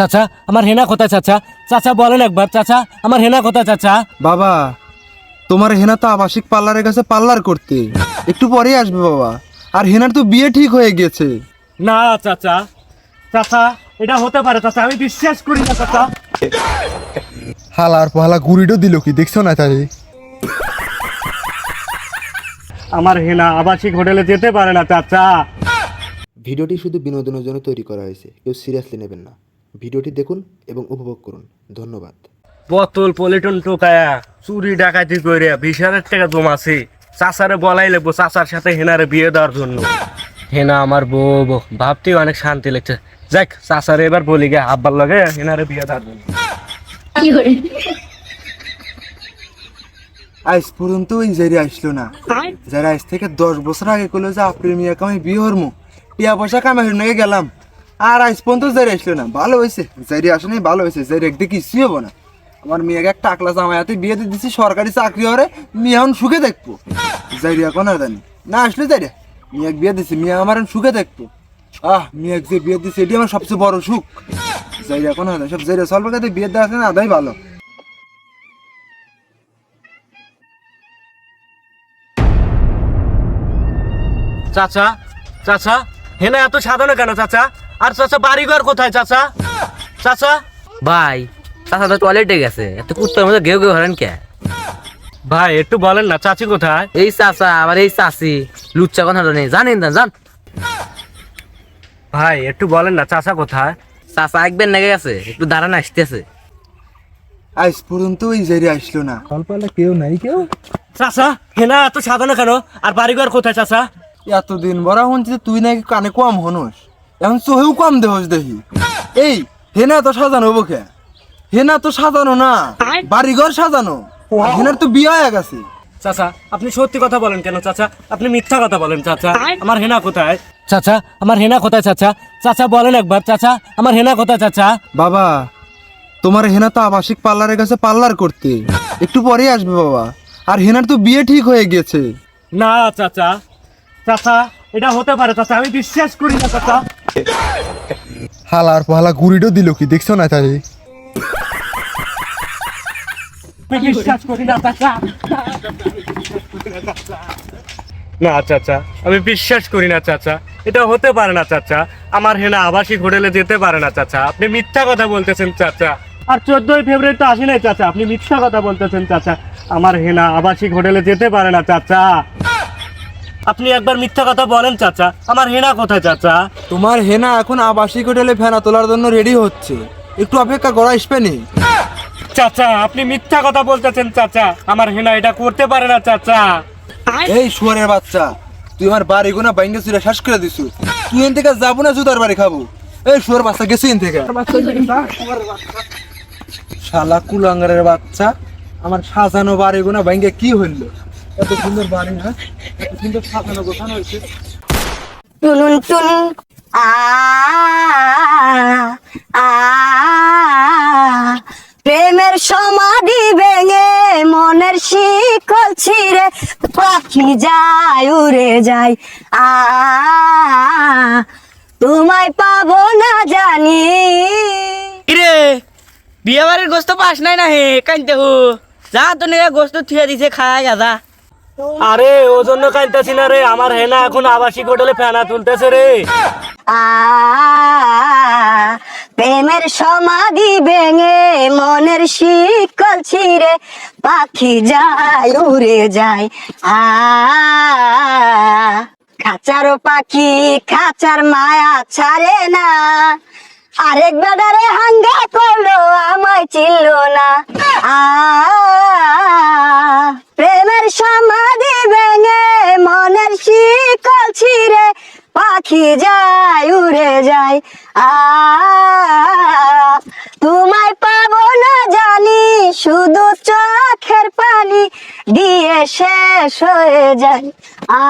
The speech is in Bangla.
চাচা আমার হেনা কোথায় চাচা? চাচা বলেন একবার চাচা আমার হেনা কোথায় চাচা? বাবা তোমার হেনা তো আবাসিক পার্লারের কাছে পার্লার করতে। একটু পরেই আসবে বাবা। আর হেনার তো বিয়ে ঠিক হয়ে গেছে। না চাচা চাচা এটা হতে পারে চাচা আমি বিশ্বাস করি না চাচা। হালার পালা গুড়িটা দিল কি দেখছ না তাই আমার হেনা আবাসিক হোটেলে যেতে পারে না চাচা। ভিডিওটি শুধু বিনোদনের জন্য তৈরি করা হয়েছে কেউ সিরিয়াসলি নেবেন না। ভিডিওটি দেখুন এবং উপভোগ করুন। ধন্যবাদ। বোতল পলিটন টোকায়া চুরি ডাকাতি করে বিশ হাজার টাকা জমাছে চাচারে বলাই লাগবো চাচার সাথে হেনারে বিয়ে দেওয়ার জন্য। হেনা আমার বউ বউ। ভাবতেই অনেক শান্তি লাগছে। যাক চাচারে এবার বলি গে আব্বার লগে হেনারে বিয়ে দেওয়ার জন্য। আজ পর্যন্ত ওই জারি আসলো না। যারা আজ থেকে দশ বছর আগে করল যে আপনার মেয়ে কামাই বিয়ে হরমু টিয়া পয়সা কামাই হয়ে গেলাম? আর আজ পর্যন্ত জারি আসলো না, ভালো হয়েছে, জারি আসে নাই, ভালো হয়েছে, জারি একদিকে কিছুই হব না। আমার মেয়েকে একটা টাকলা জামায়াতে বিয়ে দিয়ে দিচ্ছি সরকারি চাকরি হরে মেয়ে এখন সুখে দেখব। জারি এখন আর জানি না। আসলে জারি, মেয়ে বিয়ে দিচ্ছি মেয়ে আমার এখন সুখে দেখব। আহ, মেয়ে যে বিয়ে দিচ্ছে এটি আমার সবচেয়ে বড় সুখ। জারি এখন আর সব জারি সলবার কাছে বিয়ে দেওয়া আছে না, আদাই ভালো। চাচা চাচা। হেনা এত সাধারণ কেন চাচা? আর চাচা বাড়িঘর কোথায় চাচা? চাচা? ভাই চাচা তো টয়লেটে গেছে। এত কুত্তার মধ্যে গেউ গেউ হলেন কে? ভাই একটু বলেন না চাচি কোথায়? এই চাচা আবার এই চাচি। লুচ্চা কথা নেই। জানেন না জান। ভাই একটু বলেন না চাচা কোথায়? চাচা একবার নেগে গেছে? একটু দাঁড়ান আসতেছে। আজ পর্যন্ত ওই জারি আসলো না। কল্পালা কেউ নাই কেউ চাচা হেনা এত সাধারণ কেন? আর বাড়িঘর কোথায় চাচা? এতদিন বড় হচ্ছে তুই নাকি কানে কম হনস। এখন চোহেও কম দেহস দেখি। এই হেনা তো সাজানো বকে হেনা তো সাজানো না বাড়িঘর সাজানো। হেনার তো বিয়ে হয়ে গেছে। চাচা আপনি সত্যি কথা বলেন কেন চাচা? আপনি মিথ্যা কথা বলেন চাচা। আমার হেনা কোথায়? চাচা আমার হেনা কোথায় চাচা? চাচা বলেন একবার চাচা আমার হেনা কোথায় চাচা? বাবা তোমার হেনা তো আবাসিক পার্লারের কাছে পার্লার করতে। একটু পরেই আসবে বাবা। আর হেনার তো বিয়ে ঠিক হয়ে গেছে। না চাচা। চাচা এটা হতে পারে চাচা। আমি বিশ্বাস করি না চাচা। হালার পালা গুড়িটা দিল কি দেখছ না তাই আমি বিশ্বাস করি না চাচা। না চাচা আমি বিশ্বাস করি না চাচা। এটা হতে পারে না চাচা। আমার হেনা আবাসিক হোটেলে যেতে পারে না চাচা। আপনি মিথ্যা কথা বলতেছেন চাচা। আর চোদ্দই ফেব্রুয়ারি তো আসি নাই চাচা। আপনি মিথ্যা কথা বলতেছেন চাচা। আমার হেনা আবাসিক হোটেলে যেতে পারে না চাচা। আপনি একবার মিথ্যা কথা বলেন চাচা। আমার হেনা কোথায় চাচা? তোমার হেনা এখন আবাসিক হোটেলে ফেনা তোলার জন্য রেডি হচ্ছে। একটু অপেক্ষা করা আসবে নি? চাচা আপনি মিথ্যা কথা বলতেছেন চাচা। আমার হেনা এটা করতে পারে না চাচা। এই শুয়ারের বাচ্চা তুই আমার বাড়ি গোনা বাইঙ্গে চুরে শ্বাস করে দিছু। তুই এন থেকে যাব না জুতার বাড়ি খাব। এই শুয়ার বাচ্চা গেছি এন থেকে শালা কুলাঙ্গারের বাচ্চা আমার সাজানো বাড়ি গোনা বাইঙ্গে কি হইল? এত সুন্দর বাড়ি না এত সুন্দর সাজানো গোছানো হয়েছে। টুনুন টুনুন আ আ প্রেমের সমাধি ভেঙে মনের শিকল ছিঁড়ে পাখি যায় উড়ে যায়। আ তোমায় পাবো না জানি। কিরে বিয়ে বাড়ির গোস্ত পাস নাই না হে কানতে হো। যা তো নিয়ে গোস্ত থুয়ে দিছে খায় গাদা আরে ও জন্য কাঁদতেছি না রে। আমার হেনা এখন আবাসিক হোটেলে ফেনা তুলতেছে রে। প্রেমের সমাধি ভেঙে মনের শিকল ছিঁড়ে পাখি যায়, উড়ে যায়। আ, খাঁচার পাখি, খাঁচার মায়া ছাড়ে না। আরেক বেদারে হাঙ্গা করল, আমায় চিনল না। আ প্রেমের সমাধি ভেঙে মনের শিকল ছিঁড়ে পাখি যায়, উড়ে যায়। আ, তোমায় পাবো না জানি, শুধু চোখের পানি দিয়ে শেষ হয়ে যায়। আ